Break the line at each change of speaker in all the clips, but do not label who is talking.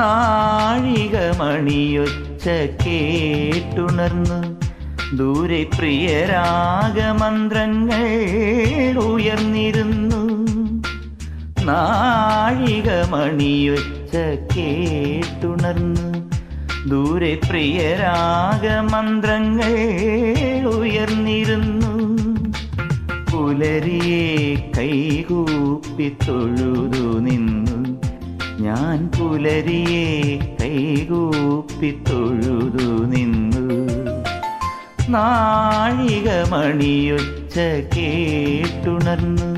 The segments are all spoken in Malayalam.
നാഴികമണിയൊച്ച കേട്ടുണർന്നു ദൂരെ പ്രിയരാഗമന്ത്രങ്ങൾ ഉയർന്നിരുന്നു. നാഴികമണിയൊച്ച കേട്ടുണർന്നു ദൂരെ പ്രിയരാഗമന്ത്രങ്ങൾ ഉയർന്നിരുന്നു. പുലരിയെ കൈകൂപ്പി തൊഴുതു നിന്നു ഞാൻ പുലരിയെ കൈകൂപ്പി തൊഴുതു നിന്നു. നാഴികമണിയൊച്ച കേട്ടുണർന്നു.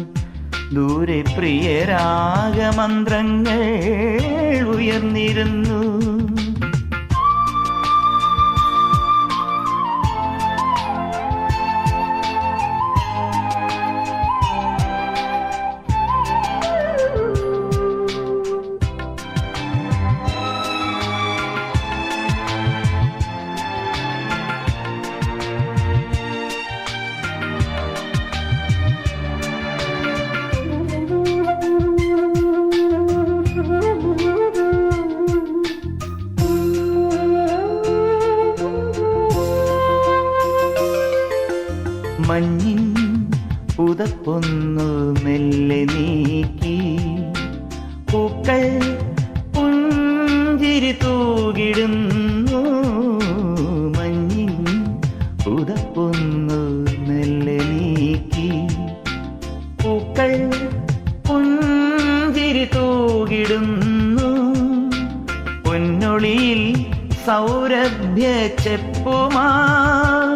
ദൂരെ പ്രിയരാഗമന്ത്രങ്ങൾ ഉയർന്നിരുന്നു. മഞ്ഞിൻ പുതപ്പൊന്നു മെല്ലെ നീക്കി. പൂക്കൾ പുഞ്ചിരി തൂകിടുന്നു. മഞ്ഞിൻ പുതപ്പൊന്നു മെല്ലെ നീക്കി. പൂക്കൾ പുഞ്ചിരി തൂകിടുന്നു. പൊന്നൊളിയിൽ സൗരഭ്യ ചെപ്പുമായി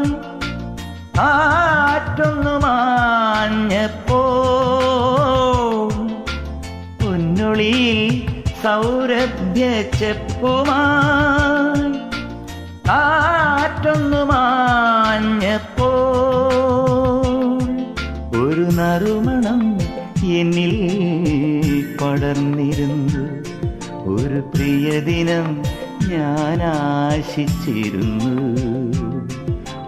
സൗരഭ്യ ചെപ്പുമായി മാഞ്ഞപ്പോ ഒരു നറുമണം എന്നിൽ പടർന്നിരുന്നു. ഒരു പ്രിയദിനം ഞാൻ ആശിച്ചിരുന്നു.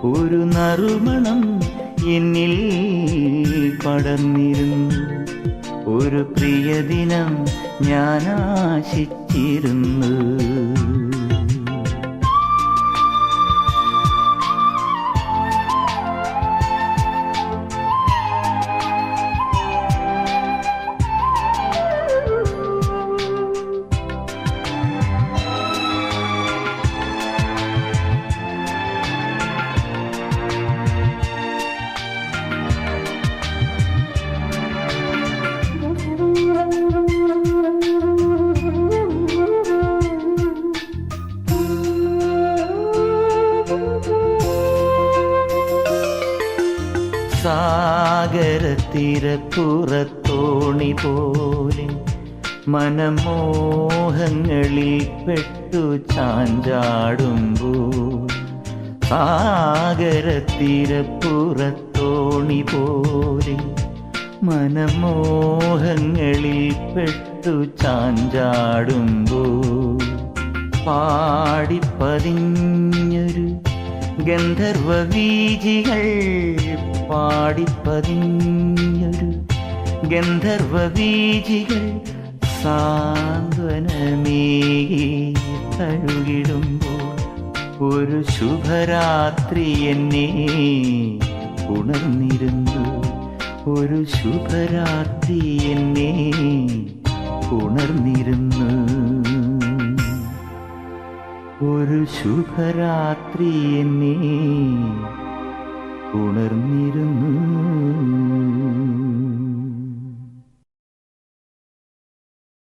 ഒരു നറുമണം എന്നിൽ പടർന്നിരുന്നു. ഒരു പ്രിയദിനം ഞാൻ ആശിച്ചിരുന്നു. സാഗരത്തിരപ്പുറത്തോണി പോലെ മനമോഹങ്ങളിൽ പെട്ടു ചാഞ്ചാടുമ്പോൾ സാഗരത്തിരപ്പുറത്തോണി പോലെ മനമോഹങ്ങളിൽ പെട്ടു ചാഞ്ചാടുമ്പോൾ പാടിപ്പതിഞ്ഞൊരു ഗന്ധർവ വീജികൾ പാടിപ്പതിഞ്ഞൊരു ഗന്ധർവ വീജികൾ സാന്ത്വനമേകി തഴുകിടുമ്പോൾ ഒരു ശുഭരാത്രി എന്നെ ഉണർന്നിരുന്നു. ഒരു ശുഭരാത്രി എന്നെ ഉണർന്നിരുന്നു. ഒരു ശുഭരാത്രി എന്നെ. ഉണർന്നിരുന്നു